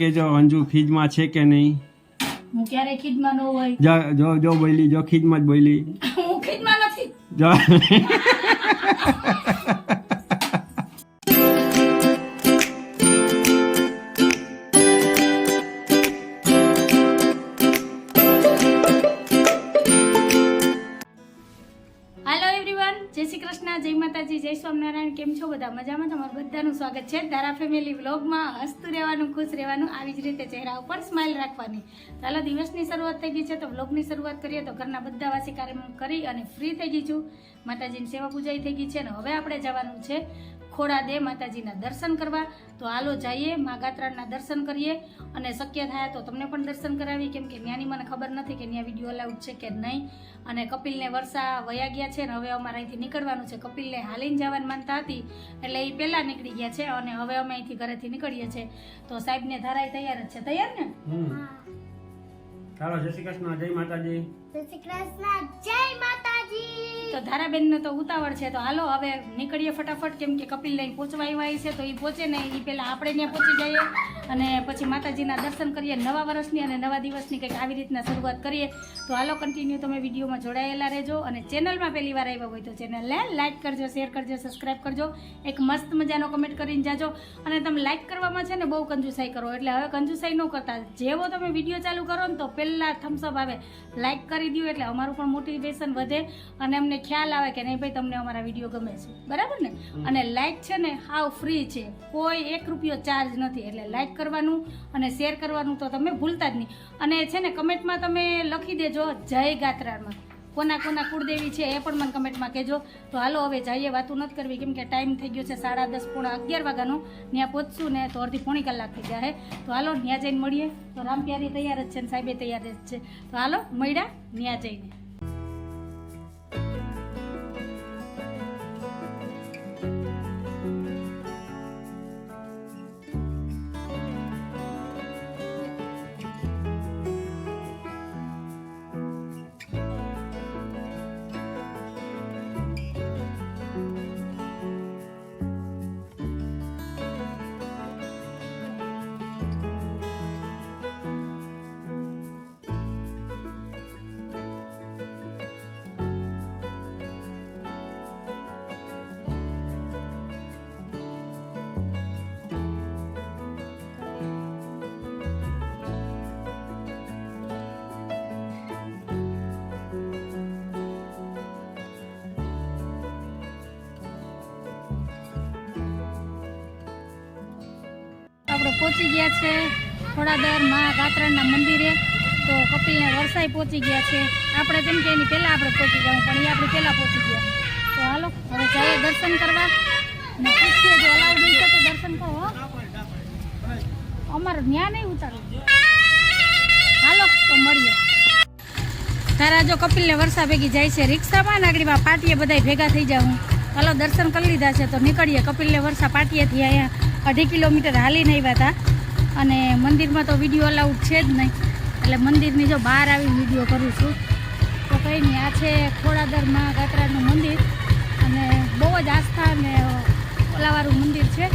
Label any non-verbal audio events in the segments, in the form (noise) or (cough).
કેજો અંજુ ખીજમાં છે કે નહીં? હું ક્યારે ખીજમાં ન હોય? જો જો જો બોલી જો ખીજમાં જ બોલી હું ખીજમાં નથી. જો. (laughs) કેમ છો બધા? મજામાં? તમારું બધાનું સ્વાગત છે. તારા ફેમિલી વ્લોગમાં હસતું રહેવાનું, ખુશ રહેવાનું, આવી જ રીતે ચહેરા ઉપર સ્માઇલ રાખવાની. ચાલો દિવસની શરૂઆત થઈ ગઈ છે. તો વ્લોગની શરૂઆત કરીએ તો ઘરના બધા વાસી કાર્યક્રમ કરી અને ફ્રી થઈ ગઈ છું. માતાજીની સેવા પૂજાઈ થઈ ગઈ છે અને હવે આપણે જવાનું છે ખોડા દે માતાજીના દર્શન કરવા. તો હાલો જઈએ મા ગાત્રાના દર્શન કરીએ અને શક્ય થાય તો તમને પણ દર્શન કરાવી કેમ કે ત્યાંની મને ખબર નથી કે ત્યાં વીડિયો અલાઉડ છે કે નહીં. અને કપિલને વર્ષા વયા ગયા છે ને હવે અમારે અહીંથી નીકળવાનું છે. કપિલને હાલીને જવાની માનતા હતી એટલે એ પહેલાં નીકળી ગયા છે અને હવે અમે અહીંથી ઘરેથી નીકળીએ છીએ. તો સાહેબને ધારાય તૈયાર જ છે. તૈયાર ને? ચાલો જય શ્રી કૃષ્ણ. જય માતાજી. જય શ્રી કૃષ્ણ. જય માતાજી. તો ધારાબેનને તો ઉતાવળ છે. તો હાલો, હવે નીકળીએ ફટાફટ. કેમ કે કપિલ લઈને પહોંચવા આવ્યા છે તો એ પહોંચે ને એ પહેલાં આપણે ત્યાં પહોંચી જઈએ અને પછી માતાજીના દર્શન કરીએ નવા વર્ષની અને નવા દિવસની કંઈક આવી રીતના શરૂઆત કરીએ. તો હાલો કન્ટિન્યુ તમે વિડીયોમાં જોડાયેલા રહેજો અને ચેનલમાં પહેલી વાર આવ્યા હોય તો ચેનલને લાઇક કરજો શેર કરજો સબસ્ક્રાઈબ કરજો. એક મસ્ત મજાનો કમેન્ટ કરીને જાજો. અને તમે લાઇક કરવામાં છે ને બહુ કંજુસાઈ કરો. એટલે હવે કંજુસાઈ ન કરતા. જેવો તમે વીડિયો ચાલુ કરો ને તો પહેલાં થમ્સઅપ આવે. લાઇક કરી દો એટલે અમારું પણ મોટિવેશન વધે. અને અમને ખ્યાલ આવે કે નહીં ભાઈ તમને અમારા વીડિયો ગમે છે. બરાબર ને? અને લાઇક છે ને હાવ ફ્રી છે. કોઈ એક રૂપિયો ચાર્જ નથી. એટલે લાઇક કરવાનું અને શેર કરવાનું તો તમે ભૂલતા જ નહીં. અને છે ને કમેન્ટમાં તમે લખી દેજો જય ગાત્રામાં. કોના કોના કુળદેવી છે એ પણ મને કમેન્ટમાં કહેજો. તો હાલો હવે જઈએ. વાતું નથી કરવી. કેમ કે ટાઈમ થઈ ગયો છે સાડા દસ પોણા અગિયાર વાગ્યાનો. ત્યાં પહોંચશું ને તો અડધી પોણી કલાક થઈ જાય તો હાલો ત્યાં જઈને મળીએ. તો રામ પ્યારી તૈયાર જ છે ને સાહેબે તૈયાર જ છે. તો હાલો મળ્યા ત્યાં જઈને. પહોંચી ગયા છે. થોડાદર મા ગાત્રણના મંદિરે તો કપિલ વરસાઈ પહોંચી ગયા છે. આપણે જેમ કે એની પહેલાં આપણે પહોંચી જવું પણ એ આપણે પહેલાં પહોંચી ગયા. તો હાલો, હવે જઈએ દર્શન કરવા. ને પૂછીએ જો અલાઉડ હોય તો દર્શન કરો અમારે ન્યા નહીં ઉતારવું. હાલો, તો મળીએ. તારા જો કપિલને વરસા ભેગી જાય છે રિક્ષામાં નાગડીમાં પાટીએ બધા ભેગા થઈ જાઉં. હાલો, દર્શન કરી લીધા છે, તો નીકળીએ. કપિલને વરસા પાટીએથી અહીંયા અઢી કિલોમીટર હાલીને આવ્યા હતા. અને મંદિરમાં તો વીડિયો અલાઉડ છે જ નહીં. એટલે મંદિરની જો બહાર આવીને વીડિયો કરું છું. તો કંઈ નહીં, આ છે ખોડાદર મા ગાત્રાનું મંદિર. અને બહુ જ આસ્થા અને ઓલાવાળું મંદિર છે.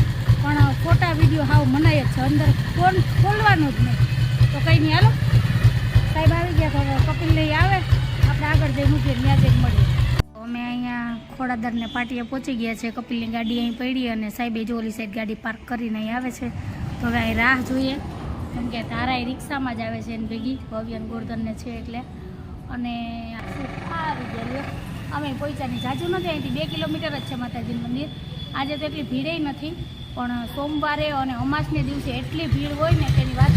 પણ ફોટા વીડિયો હાવ મનાય જ છે. અંદર ફોન ખોલવાનો જ નહીં. તો કંઈ નહીં, હાલો. સાહેબ આવી ગયા તો કપિલ લઈ આવે. આપણે આગળ જઈ મૂકીએ, ત્યાં જઈને મળીએ. ખોડાદરને પાટીએ પહોંચી ગયા છે. કપિલની ગાડી અહીં પડી અને સાહેબે જો ઓલી સાઈડ ગાડી પાર્ક કરીને અહીં આવે છે. તો હવે અહીં રાહ જોઈએ. કેમ કે તારા એ રિક્ષામાં જ આવે છે એની ભેગી. ભવ્યન ગોરધનને છે એટલે. અને આવી ગયા અમે પોઈચાની જાજુ નથી અહીંથી. બે કિલોમીટર જ છે માતાજીનું મંદિર. આજે તો એટલી ભીડે નથી, પણ સોમવારે અને અમાસને દિવસે એટલી ભીડ હોય ને તેની વાત.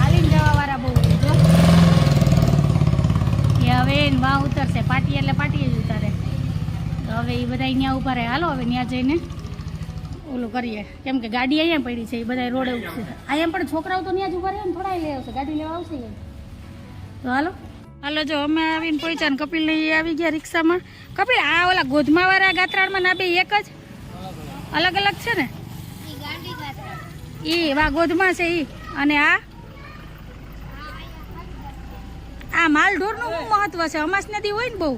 હાલીને જવાવાળા બહુ હોય જો હવે એને વાં ઉતરશે. પાટી એટલે પાટી જ ઉતારે. તો હવે એ બધા અહીંયા ઊભા રહે. હાલો, હવે ત્યાં જઈને ઓલું કરીએ. કેમ કે ગાડી અહીંયા પડી છે એ બધા રોડે ઉઠશે અહીંયા પણ છોકરાઓ તો ત્યાં જ ઊભા રહે ને થોડા લઈ આવશે ગાડી લેવા આવશે તો હાલો. હાલો, જો અમે આવીને પહોંચ્યા ને કપિલ ને આવી ગયા રિક્ષામાં. કપિલ, આ ઓલા ગોધમાવાળા ગાત્રાળમાં ના બે એક જ? અલગ અલગ છે ને? એ વા ગોધમાં છે એ અને આ? આ માલ ઢોરનું શું મહત્વ છે. અમાસ નદી હોય ને બહુ.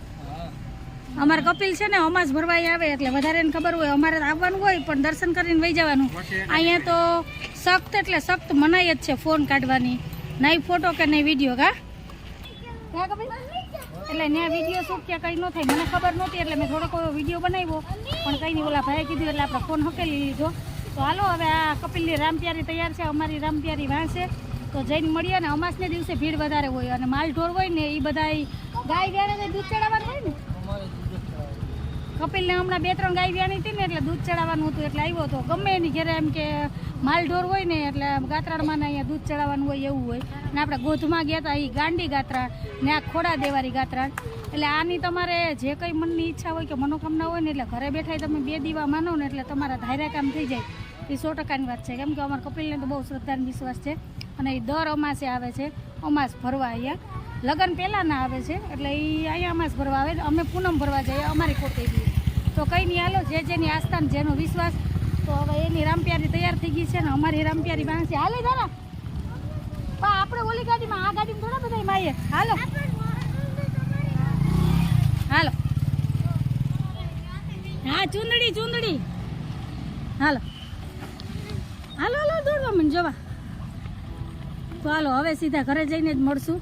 અમારે કપિલ છે ને અમાસ ભરવાય આવે એટલે વધારે એને ખબર હોય અમારે આવવાનું હોય પણ દર્શન કરીને વહી જવાનું. અહીંયા તો સખ્ત એટલે સખ્ત મનાઈ જ છે ફોન કાઢવાની. નહીં ફોટો કે નહીં વીડિયો કા? એટલે ને વીડિયો શૂટ કે કંઈ ન થાય મને ખબર નહોતી એટલે મેં થોડોક વીડિયો બનાવ્યો. પણ કંઈ નહીં ઓલા ભાઈએ કીધું એટલે આપણે ફોન હકેલી લીધો. તો હાલો હવે આ કપિલની રામપ્યારી તૈયાર છે અમારી રામપ્યારી વાંસે તો જઈને મળીએ ને અમાસને દિવસે ભીડ વધારે હોય અને માલ ઢોર હોય ને એ બધા ગાય વ્યાણે દૂધ ચડાવવાનું હોય ને કપિલને હમણાં બે ત્રણ ગાય વ્યાની હતી ને એટલે દૂધ ચડાવવાનું હતું એટલે આવ્યો હતો. ગમે એની ઘરે એમ કે માલ ઢોર હોય ને એટલે ગાત્રાળમાં ને અહીંયા દૂધ ચડાવવાનું હોય એવું હોય. ને આપણે ગોધમાં ગયા હતા એ ગાંડી ગાત્રા ને આ ખોડા દેવારી ગાત્રાળ. એટલે આની તમારે જે કંઈ મનની ઈચ્છા હોય કે મનોકામના હોય ને એટલે ઘરે બેઠા તમે બે દીવા માનો ને એટલે તમારા ધાર્યા કામ થઈ જાય. એ સો ટકાની વાત છે. કેમ કે અમારા કપિલને તો બહુ શ્રદ્ધાને વિશ્વાસ છે. અને એ દર અમાસે આવે છે. અમાસ ભરવા અહીંયા. લગ્ન પહેલાંના આવે છે, એટલે એ અહીંયા જ ભરવા આવે અમે પૂનમ ભરવા જઈએ, અમારી કોટેલી તો કંઈ નહીં હાલો, જે જેની આસ્થા જેનો વિશ્વાસ, તો હવે એની રામપ્યારી તૈયાર થઈ ગઈ છે ને અમારી રામપ્યારી બાંસી. હાલે દાદા. પણ આપણે ઓલી ગાડીમાં, આ ગાડીમાં થોડા બધા માઈએ. હાલો. હાલો. હા, ચૂંદડી ચૂંદડી. હાલો. હાલો હાલો, દોડવા મને જવા. તો હાલો, હવે સીધા ઘરે જઈને જ મળશું.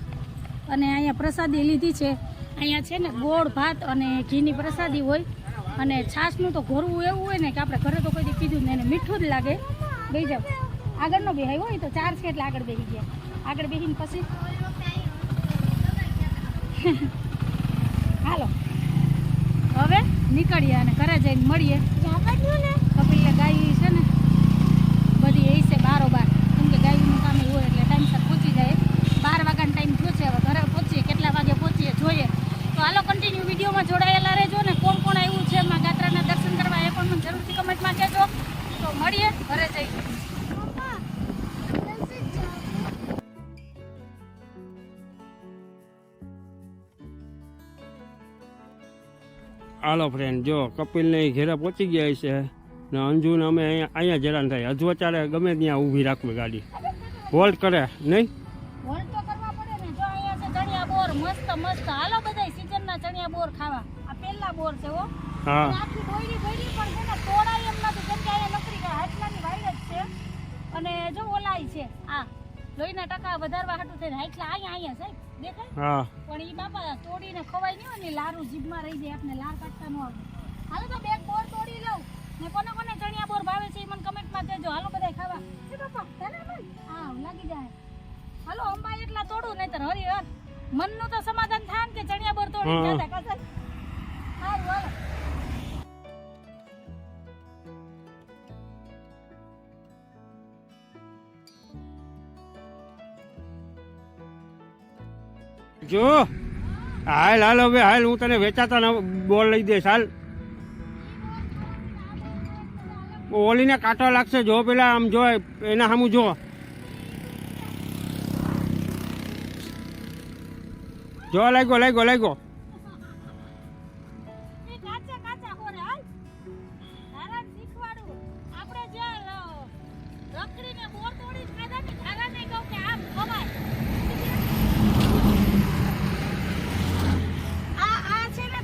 અને અહીંયા પ્રસાદી લીધી છે. અહીંયા છે ને ગોળ ભાત અને ઘીની પ્રસાદી હોય. અને છાશનું તો ઘોરવું એવું હોય ને કે આપણે ઘરે તો કોઈ કીધું ને એને મીઠું જ લાગે. બે જાવ આગળનો બેહાય હોય તો ચાર છે એટલે આગળ બેસી ગયા. આગળ બેસીને પછી હાલો. હવે નીકળીએ અને ઘરે જઈને મળીએ. કપિલને ગાય છે ને. બધી એ છે બારોબાર કેમ કે ગાયનું કામ એવું હોય એટલે ટાઈમસર પહોંચી જાય બાર વાગ્યાનો ટાઈમ થયો છે હવે ઘરે પહોંચીએ કેટલા વાગે પહોંચીએ જોઈએ તો હાલો કન્ટિન્યુ વિડીયોમાં જોડાયેલા રહેજો ને કોણ કોણ આવ્યું છે માં ગાત્રાના દર્શન કરવા એ પણ મને જરૂરથી કમેન્ટમાં કહેજો. તો મળીએ ઘરે જઈએ હાલો ફ્રેન્ડ જો કપિલને ઘેરા ઘેરે પહોંચી ગયા છે ને અંજુને અમે અહીંયા અહીંયા જરાન થાય. હજુ અત્યારે ગમે ત્યાં ઊભી રાખવી ગાડી. હોલ્ડ કરે નહીં? હોલ્ડ તો કરવા પડે ને. જો અહીંયા છે ધણિયા બોર મસ્ત મસ્ત. હાલો બધાય સીઝનના ચણિયા બોર ખાવા. આ પહેલા બોર છે હો. હા. આખી બોયડી બોયડી પણ છે ને તોડાય એમ નથી કેમ કે અહીંયા નકરી હાટલાની વાયર જ છે. અને જો ઓલાય છે આ લોહીના ટકા વધારવા હાટું થઈને હાટલા અહીંયા અહીંયા સાહેબ દેખાય? હા. પણ ઈ બાપા તોડીને ખવાય નહીં હોય ને લારું જીભમાં રહી જાય આપણે લાર કાઢતા ન આવે હાલો તો બે બોર તોડી લઉં. ને કોને કોને ચણિયા બોર ભાવે છે એ મને કમેન્ટમાં દેજો હાલો બધા ખાવા. એ બાપા તને હા લાગી જાય. હાલો અંબા એટલા તોડું નહીતર હરિહર મનનું તો સમાધાન થાય ને કે ચણિયા બોર તોડી જતા કાકા હારું હાલો. જો હાલ હાલ હવે હાલ હું તને વેચાતા ના બોલ લઈ દઈશ હાલ. ઓલીને કાંટો લાગશે જો પેલા આમ જો એના સામું જો જો લાગ્યો લાગ્યો લાગ્યો એ કાચા કાચા બોરે હાલ તારા શીખવાડું આપણે જે લ- રખડીને બોર તોડી ખાધા ને ખાધા નહીં કહું કે આમ ખવાય આ આ છે ને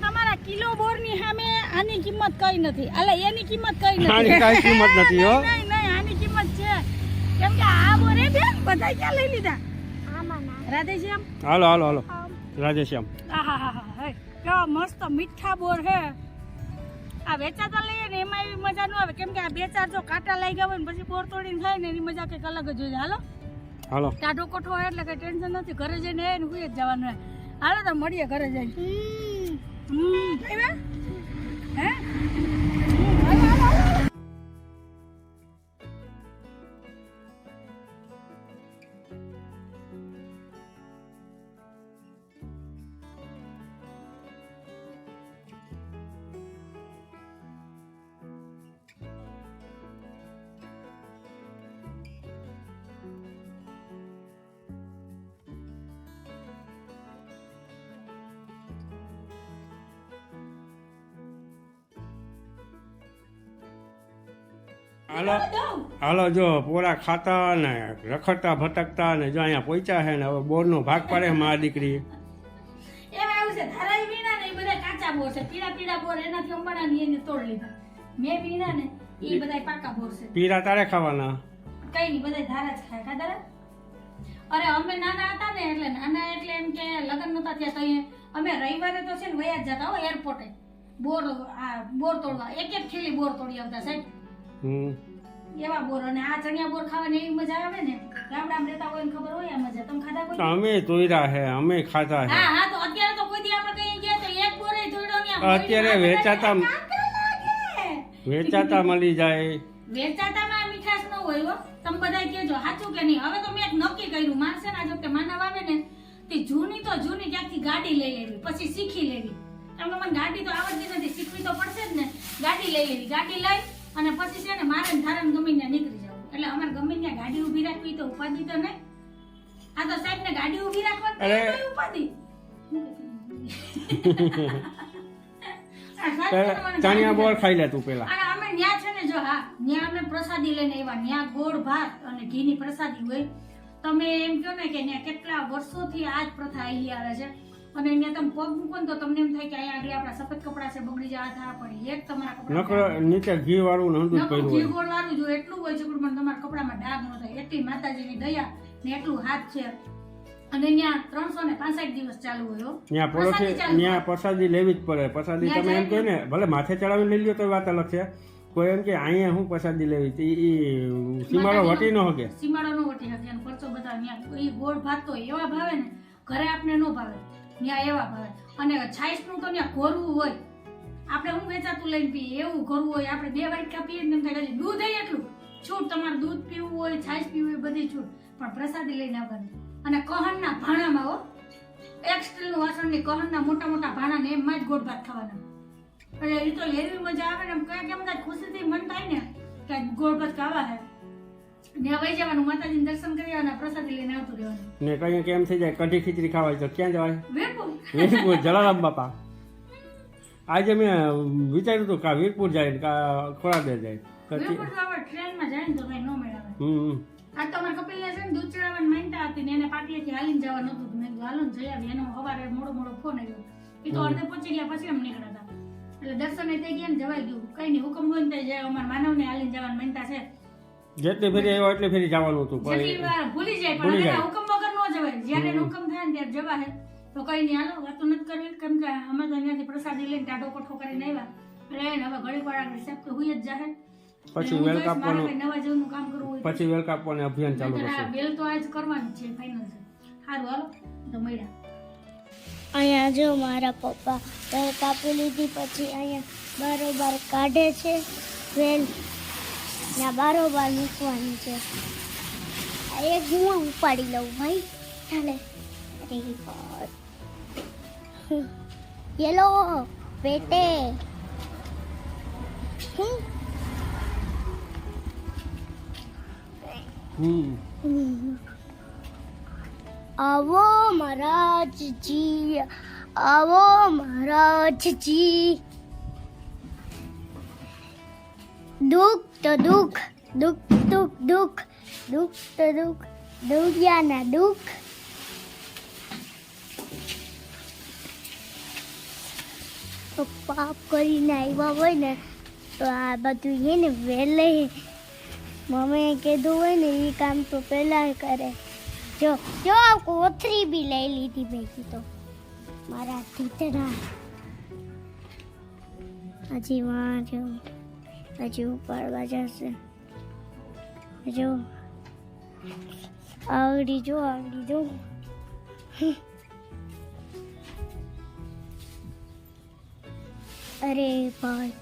તમારા કિલો બોરની સામે આની કિંમત કઈ નથી. અલે એની કિંમત કઈ નથી. આની કાંઈ કિંમત (laughs) નથી, હો. નહીં નહીં આની કિંમત છે. કેમ કે આ બોરે બેન બધા ક્યાં લઈ લીધા? રાધેશ્યામ? હાલો હાલો હાલો. રાધેશ્યામ કેવા મસ્ત મીઠા બોર હે. આ વેચાતા લઈએ ને એમાં એવી મજા ન આવે. કેમ કે આ બે ચાર જો કાંટા લઈ ગયા હોય ને પછી બોર તોડીને થાય ને એની મજા કંઈક અલગ જ હોય. હાલો? હાલો. ટાઢો કોઠો હોય એટલે કઈ ટેન્શન નથી. ઘરે જઈને એ ને હુઈ જ જવાનું હોય. હાલો તો મળીએ ઘરે જઈને. હમ. હમ હે? હાલો. હાલો જો પોરા ખાતા ને રખડતા ભટકતા ને જો અહીંયા પહોંચ્યા છે ને હવે બોરનો ભાગ પડે મારા દીકરી. એમાં એવું છે ધારાઈ વીણા ને એ બધા કાચા કાચા બોર છે. પીળા પીળા બોર એનાથી અંબાણા ની એને તોડ લીધા. મેં વીણા ને એ બધા પાકા બોર છે. પીરા તારે ખાવાના? કઈ નહીં બધા ધારા જ ખાય ખાધા અરે અમે નાના હતા ને એટલે નાના એટલે એમ કે લગ્ન નતા થયા તો અમે રવિવારે તો છે ને વયા જ જતા હો એરપોર્ટે બોર આ બોર તોડવા. એક એક થેલી બોર તોડી આવતા સાહેબ. એવા બોર અને આ ચણિયા બોર ખાવાની એવી મજા આવે ને? ગામડામાં રહેતા હોય એમ ખબર હોય આ મજા. તમે ખાધા કોઈ? અમે તોયરા હે અમે ખાધા હે. હા હા તો અત્યારે તો કોઈ દી આપણે કઈ ગયા તો એક બોરે તોડ્યો ને અત્યારે વેચાતા- વેચાતા મળી જાય. વેચાતામાં મીઠાશ ન હોય હો. તમે બધા કહેજો સાચું કે નહીં? હવે તો મેં એક નક્કી કર્યું માનસે ના જો કે માનવ આવે ને તે જૂની તો જૂની ક્યાંકથી ગાડી લઈ લેવી પછી શીખી લેવી. તમને મને ગાડી તો આવડતી નથી શીખવી તો પડશે જ ને. ગાડી લઈ લેવી. ગાડી લઈ અને પછી છે ને મારે ધારણ ગમીને ને નીકળી જવું. એટલે અમારે ગમે ત્યાં ગાડી ઊભી રાખવી તો ઉપાધિ તો નહીં. આ તો સાહેબ ને ગાડી ઊભી રાખવાની તો ઉપાધિ. ચણિયા બોલ ખાઈ લે તું પેલા અને અમે ન્યા છે ને જો હા ન્યા અમે પ્રસાદી લઈને આવ્યા. ન્યા ગોળ ભાત અને ઘીની પ્રસાદી હોય. તમે એમ કહો ને કે ન્યા કેટલા વર્ષોથી આ જ પ્રથા આવી આવે છે. અને અહીંયા તમે પગ મૂકો ને તો તમને એમ થાય કે અહીંયા આગળ આપણા સફેદ કપડા છે બગડી જવા થા પણ એક તમારા કપડા નીચે ઘી વાળું ને હંધું જ નકરું કર્યું ઘી ગોળ વાળું જો એટલું હોય છે પણ તમારા કપડામાં ડાઘ ન થાય. એટલી માતાજીની દયા ને એટલું હાથ છે. અને ત્યાં ત્રણસો ને પાંસઠ દિવસ ચાલુ હોય ત્યાં પડોશી ત્યાં પ્રસાદી લેવી જ પડે. પ્રસાદી તમે એમ કહો ને ભલે માથે ચડાવી લઈ લ્યો તો વાત અલગ છે. કોઈ એમ કે અહીંયા હું પ્રસાદી લેવી? તી ઈ સીમાડો વટી ન હકે સીમાડો નો વટી શકે અને ખર્ચો બધા ત્યાં ઈ ગોળ ભાત તો એવા ભાવે ને ઘરે આપને નો ભાવે. ન્યા એવા ભાવે. અને છાશનું તો ત્યાં ઘોરવું હોય. આપણે હું વેચાતું લઈને પીએ? એવું ઘરવું હોય. આપણે બે વાટકા પીએ ને એમ થાય દૂધ એટલું. છૂટ, તમારે દૂધ પીવું હોય છાશ પીવું હોય, બધી છૂટ. પણ પ્રસાદી લઈને આવવાની. અને કહનના ભાણામાં હો, એક સ્ટીલનું વાસણની કહનના મોટા મોટા ભાણા ને એમાં જ ગોળ ભાત ખાવાના. એટલે એ તો એવી મજા આવે ને. એમ કઈ કેમ ખુશીથી મન થાય ને કે ગોળ ભાત ખાવા હે. ને વહી જવાનું માતાજીને દર્શન કરી આવવાના પ્રસાદી લઈને આવતું રહેવાનું. ને કઈ કેમ થઈ જાય કઢી ખીચડી ખાવાય તો ક્યાં જવાય? વીરપુર. વીરપુર જલારામ બાપા. આજે મેં વિચાર્યું હતું કે વીરપુર જાય કા ખોરાદે જાય. તો તે- વીરપુર તો આપણે ટ્રેનમાં જાય ને તો કઈ ન મેળવે હમ. આ તો અમારા કપિલને છે ને દૂધ ચડાવવાની માનતા હતી ને એને પાટીએથી હાલીને જવાનું હતું મેં કીધું હાલો જઈ એનો સવારે મોડો મોડો ફોન આવ્યો. એ તો અડધે પહોંચી ગયા પછી એમ નીકળ્યા હતા. એટલે દર્શને થઈ ગયા ને જવાઈ ગયું. કઈ નહીં હુકમ હોય ને ત્યાં જાય. અમારા માનવને હાલીને જવાની માનતા છે. જેટલી ફેરી આવ્યો એટલી ફેરી જવાનું હતું જેટલી વાર ભૂલી જાય પણ હવે હુકમ વગર ન જવાય જ્યારે હુકમ થાય ને ત્યારે જવા હે. તો કઈ નહીં હાલો વાતો નથી કરવી. કેમ કે અમે તો અહીંયાથી પ્રસાદી લઈને ટાઢો કોઠો કરીને આવ્યા. એટલે હવે ઘડી વાર આગળ તો હુઈ જ જાહે. પછી વેલ કાપવાનું. નવા જેવું કામ કરવું હોય પછી વેલ કાપવાનું અભિયાન ચાલુ કરશે. વેલ તો આજ કરવાની છે ફાઇનલ છે. સારું હાલો તો મળ્યા. અહીંયા જો મારા પપ્પા વેલ કાપી લીધી પછી અહીંયા બારોબાર કાઢે છે. વેલ ના બારોબાર મૂકવાની છે. એક હું ઉપાડી લઉં ભાઈ. ચાલે. અરે યેલો આવો મહારાજજી. આવો મહારાજજી. દુઃખ તો દુઃખ દુઃખ દુઃખ દુઃખ દુઃખ તો દુઃખ, દુનિયાના દુઃખ. તો પાપ કરીને આવ્યા હોય ને, તો આ બધું છે ને વહેલે મમ્મીએ કીધું હોય ને એ કામ તો પહેલાં કરે. જો જો કોથરી બી લઈ લીધી ભેગી તો. મારા તીતરા હજી વાંચ્યું હજી ઉપાડવા જશે જો આવડી જો આવડી જો. અરે ભાઈ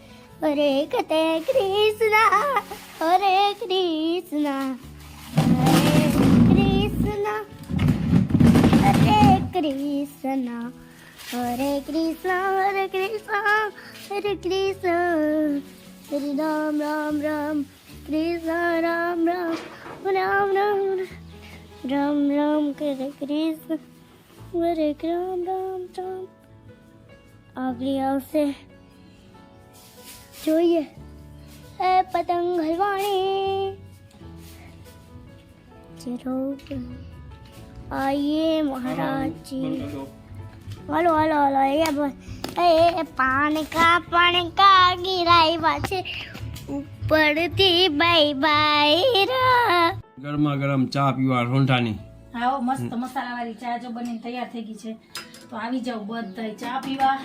અરે કતે કૃષ્ણ, અરે કૃષ્ણ અરે કૃષ્ણ હરે કૃષ્ણ હરે કૃષ્ણ હરે કૃષ્ણ હરે કૃષ્ણ. हरे राम राम राम कृष्ण राम राम राम राम राम राम हरे कृष्ण हरे राम राम राम। आखिरी आव से જોઈએ એ પતંગ હલવાણી ચરો આઈએ મહારાજી હાલો હાલો હાલો એ પાન का પાન का। પાણી કા છે ઉપરથી બાય બાય રા. ગરમા ગરમ ચા પીવા રોંઠાની આવો મસ્ત મસાલાવાળી ચા જો બની તૈયાર થઈ ગઈ છે. તો આવી જાવ બધા ચા પીવા.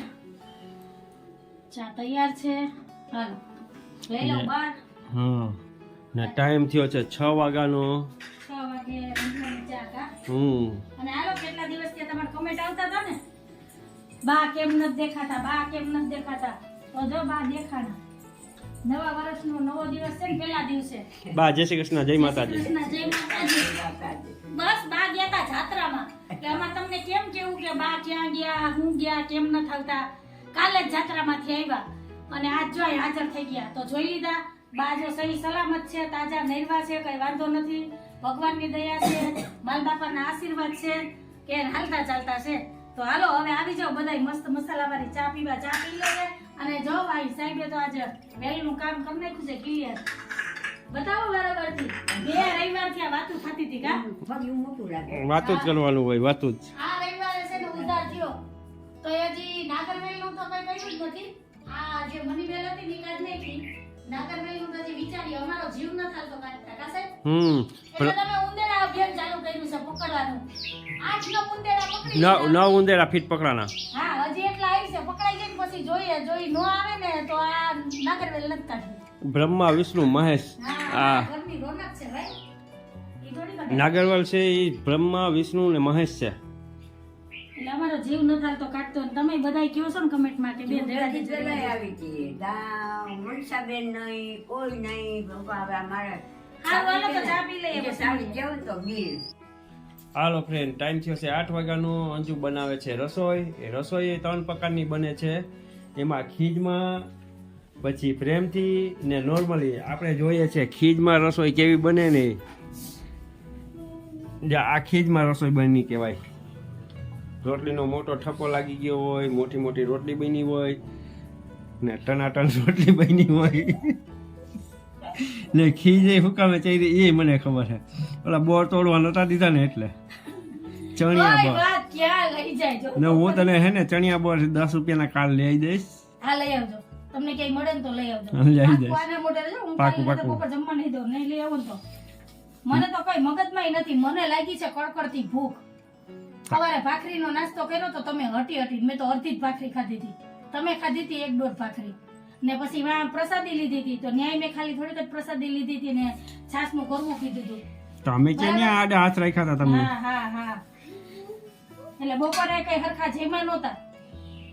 ચા તૈયાર છે. હાલો લઈ લો બાર. હા ને ટાઈમ થયો છે છ વાગ્યાનો. 6 વાગે ચા કા? હમ. અને આલો કેટલા દિવસથી તમાર કમેન્ટ આવતા હતા ને? બા કેમ નથી દેખાતા બા કેમ નથી દેખાતા? તો જો બા દેખાણા નવા વર્ષનો નવો દિવસ છે ને પહેલા દિવસે. બા જય શ્રી કૃષ્ણ જય માતાજી. કૃષ્ણ જય માતાજી. બસ બા ગયા તા જાત્રામાં. કે આમાં તમને કેમ કેવું કે બા ક્યાં ગયા હું ગયા કેમ ન થતા કાલે જ જાત્રામાંથી આવ્યા. અને આજ જો હાજર થઈ ગયા. તો જોઈ લીધા. બા જો સહી સલામત છે તાજા નૈરવા છે કઈ વાંધો નથી. ભગવાનની દયા છે માલ બાપાના આશીર્વાદ છે કે હાલતા ચાલતા છે. તો હાલો હવે આવી જાઓ બધાય મસ્ત મસાલાવાળી ચા પીવા. ચા પી લે અને જો ભાઈ સાહેબે તો આજે વેલનું કામ કરી નાખ્યું છે ક્લિયર બતાવો બરાબરથી બે રવિવારથી આ વાતું થતી હતી કા? વાતું જ કરવાનું હોય વાતું જ. આ રવિવારે છે ને ઉધાર થયો. તો એ હજી નાગરવેલનું તો કઈ કહ્યું જ નથી. આ જે મનીવેલ હતી નિકાજ નહીં થઈ નાગરવેલનું તો હજી વિચારી અમારો જીવ ન થાતો કાઢતા કા સાહેબ? હમ એટલે તમે ઉંદેડા અભિયાન ચાલુ કર્યું છે પકડવાનું આઠ નો ઉંદેડા પકડી નવ લીધા. નવ ફીટ પકડાના. હા હજી એટલા આવી છે. પકડાઈ જાય પછી જોઈએ. જોઈ નો આવે ને તો આ નાગરવેલ નથી કાઢવી બ્રહ્મા વિષ્ણુ મહેશ આ ઘરની રોનક છે ભાઈ. નાગરવાલ છે એ બ્રહ્મા વિષ્ણુ ને મહેશ છે. એટલે અમારો જીવ ન થાતો કાઢતો ને તમે બધાય કહો છો ને કમેન્ટમાં કે બેન રેડા દેજો. આવી હતી દા મનસાબેન નહીં કોઈ નહીં. બાપા હવે અમારે હાલો તો ચા પી લઈએ પછી. જેવું તો બિલ હાલો ફ્રેન્ડ ટાઈમ થયો છે આઠ વાગ્યાનું. અંજુ બનાવે છે રસોઈ. એ રસોઈ ત્રણ પ્રકારની બને છે. એમાં ખીજમાં, પછી પ્રેમથી ને નોર્મલી આપણે જોઈએ છે ખીજમાં રસોઈ કેવી બને ને. આ ખીજમાં રસોઈ બની કહેવાય. રોટલીનો મોટો ઠપકો લાગી ગયો હોય, મોટી મોટી રોટલી બની હોય ને ટનાટન રોટલી બની હોય. ને ખી એ હુકામે ચાઈ એ મને ખબર છે. ઓલા બોર તોડવા નતા દીધા ને એટલે. ચણિયા બોર. ક્યાં લઈ જાય? ને હું તને હે ને ચણિયા બોર દસ રૂપિયાના કાલ લઈ દઈશ હા લઈ આવજો. તમને ક્યાંય મળે ને તો લઈ આવજો. લઈ દઈશ. પાકું, પાકું. જમવા નહીં લઈ આવો તો. મને તો કઈ મગજમાં નથી મને લાગી છે કડકડતી ભૂખ. સવારે ભાખરીનો નાસ્તો કર્યો તો તમે હટી હટી મેં તો અડધી જ ભાખરી ખાધી હતી. તમે ખાધી હતી એક દોઢ ભાખરી. ને પછી વાં પ્રસાદી લીધી હતી. તો ન્યાય મેં ખાલી થોડીક જ પ્રસાદી લીધી હતી ને છાસનું કરવું કીધું હતું. તો અમે કે ન્યા આડે હાથ રાખ્યા હતા તમને હા હા હા. એટલે બપોરે કઈ હરખા જેમાં નહોતા.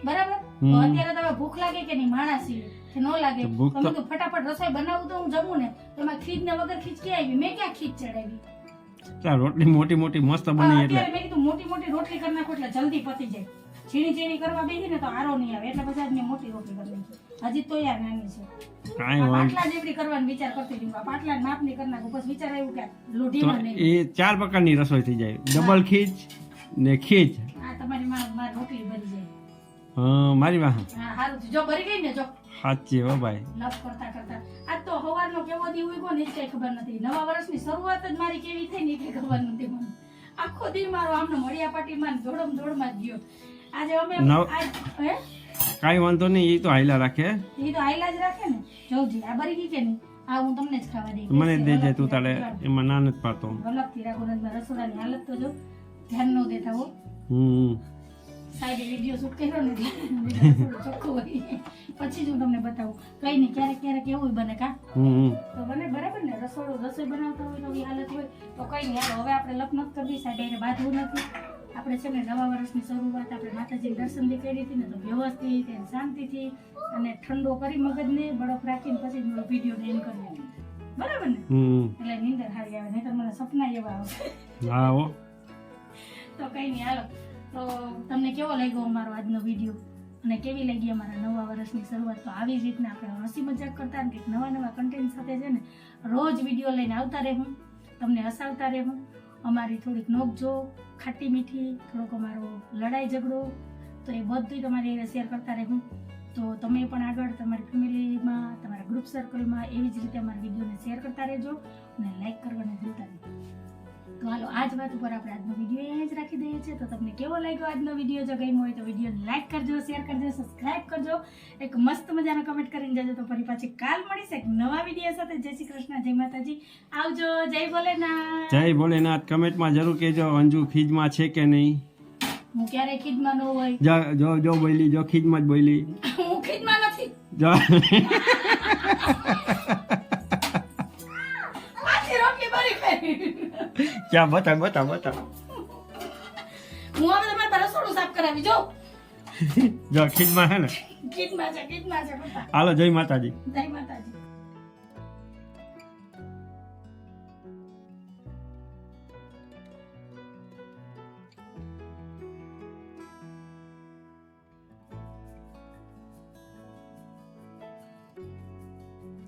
બરાબર? તો અત્યારે તમે ભૂખ લાગે કે નહીં? માણસ કે ન લાગે. તો તો ફટાફટ રસોઈ બનાવું તો હું જમું ને. તો એમાં ખીચ ને વગર ખીચ ક્યાં આવી? મેં ક્યાં ખીચ ચડાવી? રોટલી મોટી મોટી મસ્ત બની એટલે. મેં કીધું મોટી મોટી રોટલી કરી નાખો એટલે જલ્દી પતી જાય. ઝીણી ઝીણી કરવા બેસી ને તો આરો નહીં આવે. એટલે પછી આજ મોટી રોટલી કરી નાખી. હજી તો યાર નાની છે. પાટલા જેવડી કરવાનો વિચાર કરતી હતી. પાટલા માપની કરી નાખું. પછી વિચાર આવ્યું કે લોઢીમાં નહીં. એ ચાર પ્રકારની રસોઈ થઈ જાય. ડબલ ખીચ ને ખીચ. આ તમારી મારી રોટલી ભરી જાય. હા મારી વાહ હા. સારું જો ભરી ગઈ ને જો. સાચી હો ભાઈ. લપ કરતા કરતા. આ તો સવારનો કેવો દી ઉગો ને કઈ ખબર નથી. નવા વર્ષની શરૂઆત જ મારી કેવી થઈ ને કઈ ખબર નથી મને. આખો દિન મારો આમને મળિયા પાટીમાં ને જોડમ જોડમાં જ ગયો. આજે અમે નવ- હે? કાંઈ વાંધો નહીં એ તો હાઈલા રાખે એ તો આયલા જ રાખે ને? જોજી આ બરી ગઈ કે નહીં? આ હું તમને જ ખાવા દઈ મને દે દેજે તું તારે એમાં ના નથી પાડતો વલ્લભથી રાઘુનંદમાં રસોડાની હાલત તો જો ધ્યાન ન દેતા હો. હમ. સાહેબ વીડિયો શૂટ કર્યો ને ચોખ્ખો હોય. પછી જ હું તમને બતાવું. કઈ નહીં ક્યારેક ક્યારેક એવું બને કા? હમ. તો બને બરાબર ને? રસોડું રસોઈ બનાવતા હોય તો હાલત હોય. તો કઈ નહીં હવે આપણે લપ નથી કરવી સાહેબ એને બાંધવું નથી. આપણે છે ને નવા વર્ષની શરૂઆત આપણે માતાજી દર્શનથી કરી હતી ને તો વ્યવસ્થિત અને શાંતિથી અને ઠંડો કરી મગજને બળફ રાખીને પછી વીડિયો એન્ડ કરી બરાબર ને? એટલે નીંદર હારી આવે નહીં તો મને સપના એવા આવે તો કઈ નહીં હાલો. તો તમને કેવો લાગ્યો અમારો આજનો વીડિયો અને કેવી લાગી અમારા નવા વર્ષની શરૂઆત? તો આવી જ રીતના આપણે હસી મજાક કરતા ને કંઈક નવા નવા કન્ટેન્ટ સાથે છે ને રોજ વીડિયો લઈને આવતા રહેવું. તમને હસાવતા રહેવું. અમારી થોડીક નોકજો ખાટી મીઠી થોડોક અમારો લડાઈ ઝઘડો, તો એ બધું તમારી શેર કરતા રહેવું. તો તમે પણ આગળ તમારી ફેમિલીમાં, તમારા ગ્રુપ સર્કલમાં એવી જ રીતે અમારા વિડીયોને શેર કરતા રહેજો અને લાઈક કરવાને ભૂલતા નહીં. તો હાલો આજ વાત ઉપર આપણે આજનો વીડિયો અહીંયા જ રાખી દઈએ છીએ. તો તમને કેવો લાગ્યો આજનો વીડિયો જો ગમ્યો હોય તો વિડીયોને લાઈક કરજો શેર કરજો સબસ્ક્રાઈબ કરજો. એક મસ્ત મજાનો કમેન્ટ કરીને જજો તો ફરી પાછી કાલ મળીશ એક નવા વીડિયો સાથે. જય શ્રી કૃષ્ણ જય માતાજી. આવજો જય ભોલેનાથ. જય ભોલેનાથ. કમેન્ટમાં જરૂર કહેજો અંજુ ખીજમાં છે કે નહીં? હું ક્યારે ખીજમાં ન હોય. જો જો જો બોલી જો ખીજમાં જ બોલી. હું ખીજમાં નથી. જો. (laughs) ક્યાં બતા બતા બતા. હું હવે તમારે રસોડું સાફ કરાવી જો. (laughs) જો ખીજમાં હે ને. ખીજમાં છે ખીજમાં છે હાલો જય માતાજી. જય માતાજી.